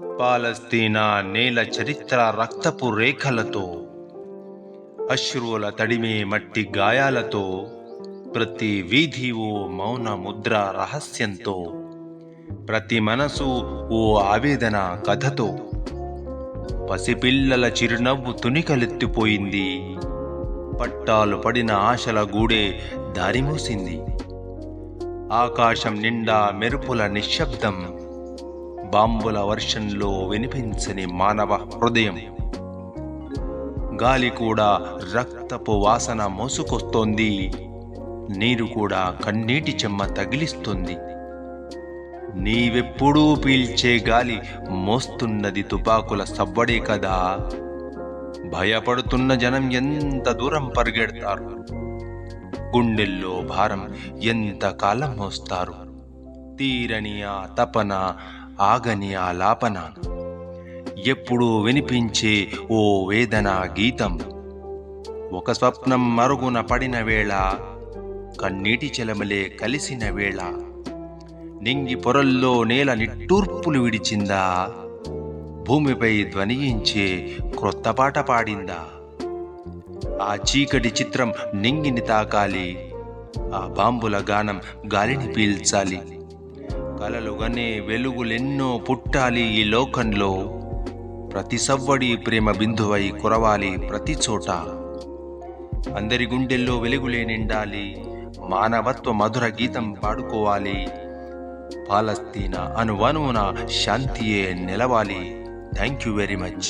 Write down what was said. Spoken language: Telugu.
పాలస్తీనా నేల చరిత్ర రక్తపు రేఖలతో అశ్రువుల తడిమే మట్టి గాయాలతో ప్రతి వీధి ఓ మౌన ముద్ర రహస్యంతో ప్రతి మనసు ఓ ఆవేదన కథతో. పసిపిల్లల చిరునవ్వు తునికలెత్తిపోయింది. పట్టాలు పడిన ఆశల గూడే దారిమూసింది. ఆకాశం నిండా మెరుపుల నిశ్శబ్దం బాంబుల వర్షంలో వినిపించని మానవ హృదయం. గాలి కూడా రక్తపు వాసన మోసుకొస్తోంది. నీరు కూడా కన్నీటి చెమ్మ తగిలిస్తుంది. నీవెప్పుడూ పీల్చే గాలి మోస్తున్నది తుపాకుల సవ్వడే కదా. భయపడుతున్న జనం ఎంత దూరం పరిగెడతారు? గుండెల్లో భారం ఎంత కాలం మోస్తారు? తీరని ఆ తపన ఆగని ఆ ఎప్పుడూ వినిపించే ఓ వేదన గీతం. ఒక స్వప్నం మరుగున పడిన వేళ కన్నీటి చెలమలే కలిసిన వేళ. నింగి పొరల్లో నేల నిట్టూర్పులు విడిచిందా? భూమిపై ధ్వనియించే క్రొత్త పాట పాడిందా? ఆ చీకటి చిత్రం నింగిని తాకాలి ఆ బాంబుల గానం గాలిని పీల్చాలి. కలలుగానే వెలుగులెన్నో పుట్టాలి ఈ లోకంలో. ప్రతి సవ్వడి ప్రేమ బిందువై కురవాలి ప్రతి చోట. అందరి గుండెల్లో వెలుగులే నిండాలి మానవత్వ మధుర గీతం పాడుకోవాలి. పాలస్తీనా అనువనున శాంతియే నిలవాలి. Thank you very much.